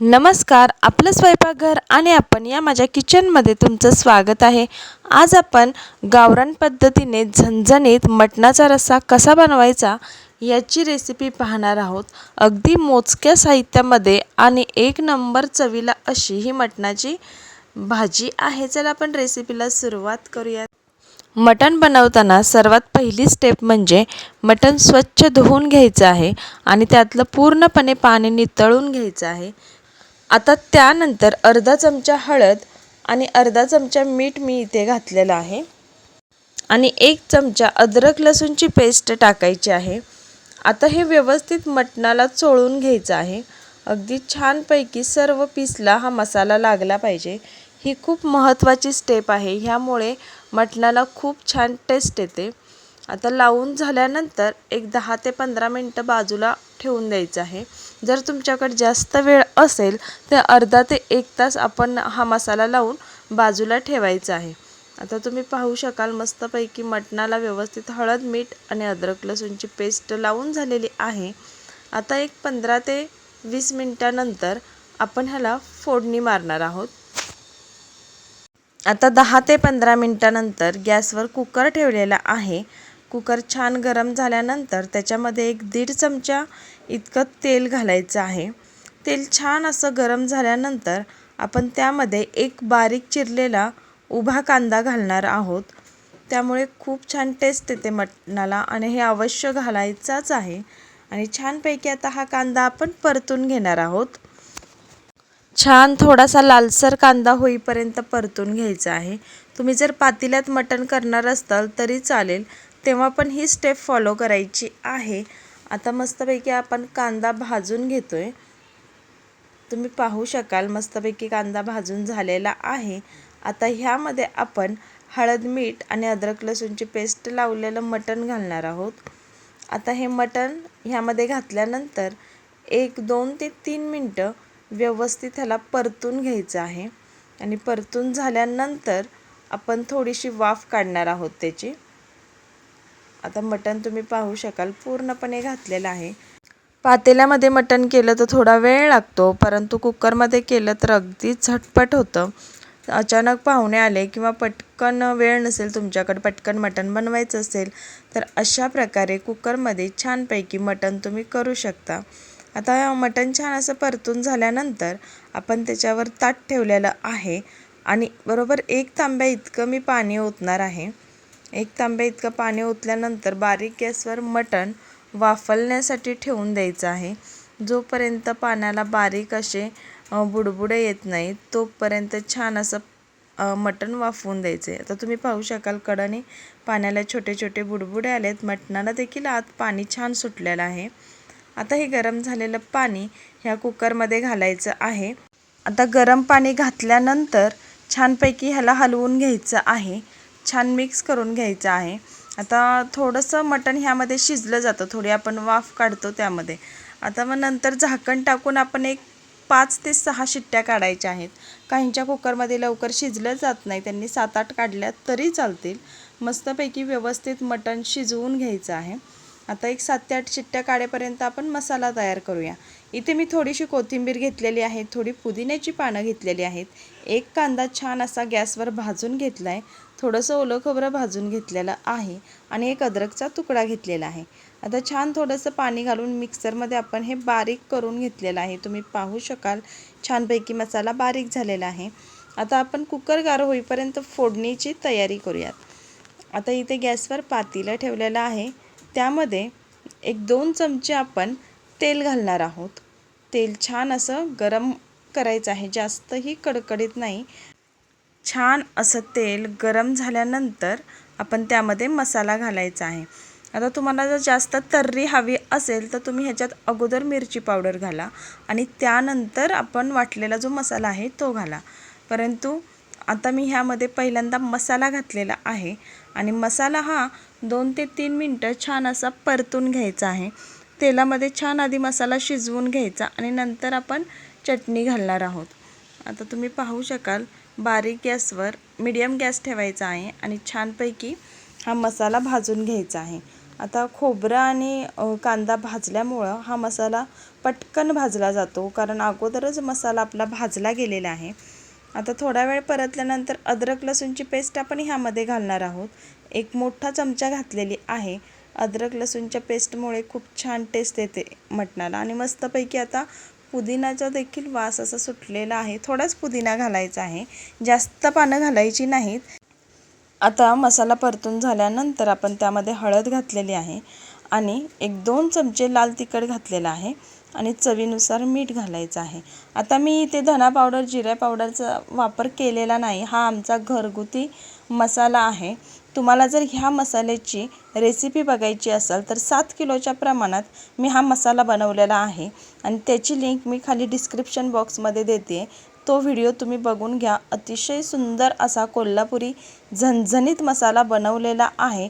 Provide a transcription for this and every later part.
नमस्कार आपलं स्वयंपाकघर आणि आपण या माझ्या किचनमध्ये तुमचं स्वागत आहे. आज आपण गावरान पद्धतीने झणझणीत मटणाचा रस्सा कसा बनवायचा याची रेसिपी पाहणार आहोत. अगदी मोजक्या साहित्यामध्ये आणि एक नंबर चवीला अशी ही मटणाची भाजी आहे. चला आपण रेसिपीला सुरुवात करूया मटण बनवताना सर्वात पहिली स्टेप म्हणजे मटण स्वच्छ धुवून घ्यायचं आहे आणि त्यातलं पूर्णपणे पाणी नितळून घ्यायचं आहे. आता त्यानंतर अर्धा चमचा हळद आणि अर्धा चमचा मीठ मी इथे घातलेलं आहे. आणि एक चमचा अद्रक लसूणची पेस्ट टाकायची आहे. आता हे व्यवस्थित मटणाला चोळून घ्यायचं आहे. अगदी छानपैकी सर्व पीसला हा मसाला लागला पाहिजे. ही खूप महत्त्वाची स्टेप आहे. ह्यामुळे मटणाला खूप छान टेस्ट येते. आता लावून झाल्यानंतर एक दहा ते पंधरा मिनटं बाजूला ठेवून द्यायचं आहे. जर तुमच्याकडे जास्त वेळ असेल तर अर्धा ते एक तास आपण हा मसाला लावून बाजूला ठेवायचा आहे. आता तुम्ही पाहू शकाल मस्तपैकी मटणाला व्यवस्थित हळद मीठ आणि अद्रक लसूणची पेस्ट लावून झालेली आहे. आता एक पंधरा ते वीस मिनटानंतर आपण ह्याला फोडणी मारणार आहोत. आता दहा ते पंधरा मिनटानंतर गॅसवर कुकर ठेवलेला आहे. कुकर छान गरम झाल्यानंतर त्याच्यामध्ये एक दीड चमचा इतकं तेल घालायचं आहे. तेल छान असं गरम झाल्यानंतर आपण त्यामध्ये एक बारीक चिरलेला उभा कांदा घालणार आहोत. त्यामुळे खूप छान टेस्ट येते मटणाला आणि हे अवश्य घालायचाच आहे. आणि छानपैकी आता हा कांदा आपण परतून घेणार आहोत. छान थोडासा लालसर कांदा होईपर्यंत परतून घ्यायचा आहे. तुम्ही जर पातेल्यात मटण करणार असाल तरी चालेल. तेव्हा पण ही स्टेप फॉलो करायची आहे. आता मस्तपैकी आपण कांदा भाजून घेतो आहे तुम्ही पाहू शकाल मस्तपैकी कांदा भाजून झालेला आहे. आता ह्यामध्ये आपण हळद मीठ आणि अद्रक लसूणची पेस्ट लावलेलं मटण घालणार आहोत. आता हे मटण ह्यामध्ये घातल्यानंतर एक दोन ते तीन मिनटं व्यवस्थित ह्याला परतून घ्यायचं आहे. आणि परतून झाल्यानंतर आपण थोडीशी वाफ काढणार आहोत त्याची. आता मटण तुम्ही पाहू शकाल पूर्णपणे घातलेलं आहे. पातेल्यामध्ये मटण केलं तर थोडा वेळ लागतो परंतु कुकरमध्ये केलं तर अगदी झटपट होतं. अचानक पाहुणे आले किंवा पटकन वेळ नसेल तुमच्याकडे पटकन मटण बनवायचं असेल तर अशा प्रकारे कुकरमध्ये छानपैकी मटण तुम्ही करू शकता. आता मटण छान असं परतून झाल्यानंतर आपण त्याच्यावर ताट ठेवलेलं आहे आणि बरोबर एक तांब्या इतकं मी पाणी ओतणार आहे. एक तांब्या इतकं पाणी ओतल्यानंतर बारीक गॅसवर मटण वाफलण्यासाठी ठेवून द्यायचं आहे. जोपर्यंत पाण्याला बारीक असे बुडबुडे येत नाहीत तोपर्यंत छान असं मटण वाफवून द्यायचं. आहे आता तुम्ही पाहू शकाल कडाने पाण्याला छोटे छोटे बुडबुडे आले आहेत मटणाला देखील आत पाणी छान सुटलेलं आहे. आता हे गरम झालेलं पाणी ह्या कुकरमध्ये घालायचं आहे. आता गरम पाणी घातल्यानंतर छानपैकी ह्याला हलवून घ्यायचं आहे. छान मिक्स करून घ्यायचं आहे. आता थोडंसं मटण ह्यामध्ये शिजलं जातं. थोडी आपण वाफ काढतो त्यामध्ये. आता मग नंतर झाकण टाकून आपण एक पाच ते सहा शिट्ट्या काढायच्या आहेत. काहींच्या कुकरमध्ये लवकर शिजलं जात नाही. त्यांनी सात आठ काढल्या तरी चालतील. मस्तपैकी व्यवस्थित मटण शिजवून घ्यायचं आहे. आता एक सात ते आठ चिट्ट्या काढेपर्यंत आपण मसाला तयार करूया. इथे मी थोडीशी कोथिंबीर घेतलेली आहे थोडी पुदिन्याची पानं घेतलेली आहेत. एक कांदा छान असा गॅसवर भाजून घेतला आहे थोडंसं ओलं खोबरं भाजून घेतलेलं आहे आणि एक अद्रकचा तुकडा घेतलेला आहे. आता छान थोडंसं पाणी घालून मिक्सरमध्ये आपण हे बारीक करून घेतलेलं आहे. तुम्ही पाहू शकाल छानपैकी मसाला बारीक झालेला आहे. आता आपण कुकर गार होईपर्यंत फोडणीची तयारी करूयात. आता इथे गॅसवर पातीला ठेवलेलं आहे. त्यामध्ये एक दोन चमचे आपण तेल घालणार आहोत. तेल छान असं गरम करायचं आहे जास्तही कडकडीत नाही. छान असं तेल गरम झाल्यानंतर आपण त्यामध्ये मसाला घालायचा आहे. आता तुम्हाला जर जास्त तर्री हवी असेल तर तुम्ही ह्याच्यात अगोदर मिरची पावडर घाला आणि त्यानंतर आपण वाटलेला जो मसाला आहे तो घाला. परंतु आता मी ह्यामध्ये पहिल्यांदा मसाला घातलेला आहे. आणि मसाला हा दोन ते तीन मिनटं छान असा परतून घ्यायचा आहे. तेलामध्ये छान आधी मसाला शिजवून घ्यायचा आणि नंतर आपण चटणी घालणार आहोत. आता तुम्ही पाहू शकाल बारीक गॅसवर मीडियम गॅस ठेवायचा आहे आणि छानपैकी हा मसाला भाजून घ्यायचा आहे. आता खोबरं आणि कांदा भाजल्यामुळं हा मसाला पटकन भाजला जातो कारण अगोदरच मसाला आपला भाजला गेलेला आहे. आता थोडा वेळ परतल्यानंतर अद्रक लसूणची पेस्ट आपण ह्यामध्ये घालणार आहोत. एक मोठा चमचा घातलेली आहे. अद्रक लसूणच्या पेस्टमुळे खूप छान टेस्ट येते मटणाला. आणि मस्तपैकी आता पुदिनाचा देखील वास असा सुटलेला आहे. थोडाच पुदिना घालायचा आहे. जास्त पानं घालायची नाहीत. आता मसाला परतून झाल्यानंतर आपण त्यामध्ये हळद घातलेली आहे. आणि एक दोन चमचे लाल तिखट घातलेलं आहे. आणि चवीनुसार मीठ घालायचं आहे. आता मी इथे धना पावडर जिऱ्या पावडरचा वापर केलेला नाही. हा आमचा घरगुती मसाला आहे. तुम्हाला जर ह्या मसाल्याची रेसिपी बघायची असेल तर सात किलोच्या प्रमाणात मी हा मसाला बनवलेला आहे. आणि त्याची लिंक मी खाली डिस्क्रिप्शन बॉक्समध्ये देते. तो व्हिडिओ तुम्ही बघून घ्या. अतिशय सुंदर असा कोल्हापुरी झणझणीत मसाला बनवलेला आहे.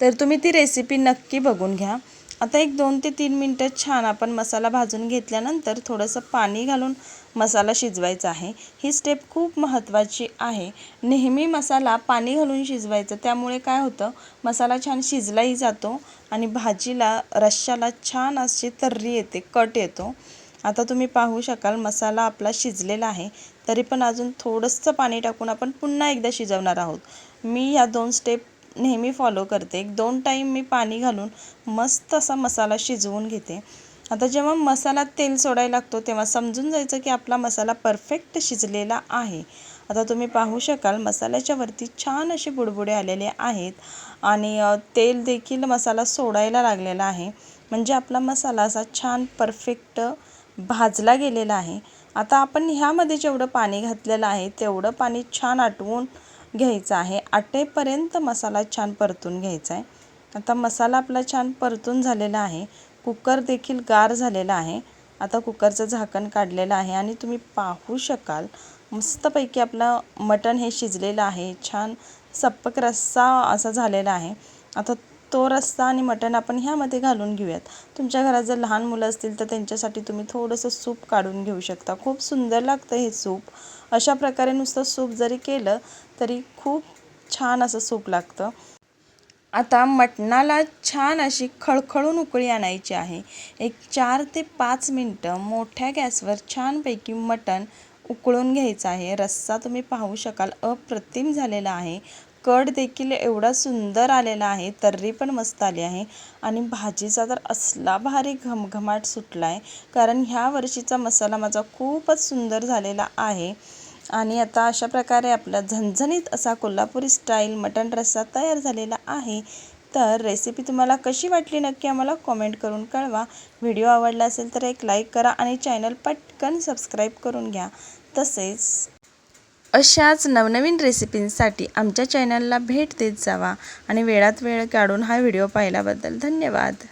तर तुम्ही ती रेसिपी नक्की बघून घ्या. आता एक दोन ते तीन मिनटं छान आपण मसाला भाजून घेतल्यानंतर थोडंसं पाणी घालून मसाला शिजवायचा आहे. ही स्टेप खूप महत्त्वाची आहे. नेहमी मसाला पाणी घालून शिजवायचं. त्यामुळे काय होतं? मसाला छान शिजलाही जातो आणि भाजीला रश्श्याला छान अशी तर्री येते कट येतो. आता तुम्ही पाहू शकाल मसाला आपला शिजलेला आहे. तरी पण अजून थोडंसं पाणी टाकून आपण पुन्हा एकदा शिजवणार आहोत. मी ह्या दोन स्टेप नेहमी फॉलो करते. एक दोन टाईम मी पाणी घालून मस्त असा मसाला शिजवून घेते. आता जेव्हा मसाला तेल सोडायला लागतो तेव्हा समजून जायचं की आपला मसाला परफेक्ट शिजलेला आहे. आता तुम्ही पाहू शकाल मसाल्याच्या वरती छान असे बुडबुडे आलेले आहेत आणि तेल देखील मसाला सोडायला लागलेला आहे. म्हणजे आपला मसाला असा छान परफेक्ट भाजला गेलेला आहे. आता आपण ह्यामध्ये जेवढं पाणी घातलेलं आहे तेवढं पाणी छान आटवून घ्यायचं आहे. आटेपर्यंत मसाला छान परतून घ्यायचा आहे. आता मसाला आपला छान परतून झालेला आहे. कुकर देखील गार झालेला आहे. आता कुकरचं झाकण काढलेलं आहे आणि तुम्ही पाहू शकाल मस्तपैकी आपलं मटण हे शिजलेलं आहे. छान सप्पक रस्सा असा झालेला आहे. आता तो रस्सा आणि मटण आपण ह्यामध्ये घालून घेऊयात. तुमच्या घरात जर लहान मुलं असतील तर त्यांच्यासाठी तुम्ही थोडंसं सूप काढून घेऊ शकता. खूप सुंदर लागतं हे सूप. अशा प्रकारे नुसतं सूप जरी केलं तरी खूप छान असं सूप लागतं. आता मटणाला छान अशी खळखळून उकळी आणायची आहे. एक चार ते पाच मिनटं मोठ्या गॅसवर छानपैकी मटण उकळून घ्यायचं आहे. रस्सा तुम्ही पाहू शकाल अप्रतिम झालेला आहे. कड देखील एवढा सुंदर आलेला आहे तर्री पण मस्त आली आहे. आणि भाजीचा तर असला भारी घमघमाट सुटला आहे कारण ह्या वर्षीचा मसाला माझा खूपच सुंदर झालेला आहे. आणि आता अशा प्रकारे आपला झणझणीत असा कोल्हापुरी स्टाईल मटण रस्सा तयार झालेला आहे. तर रेसिपी तुम्हाला कशी वाटली नक्की आम्हाला कॉमेंट करून कळवा. व्हिडिओ आवडला असेल तर एक लाईक करा आणि चॅनल पटकन सबस्क्राईब करून घ्या. तसेच अशाच नवनवीन रेसिपींसाठी आमच्या चॅनलला भेट देत जावा आणि वेळात वेळ काढून हा व्हिडिओ पाहिल्याबद्दल धन्यवाद.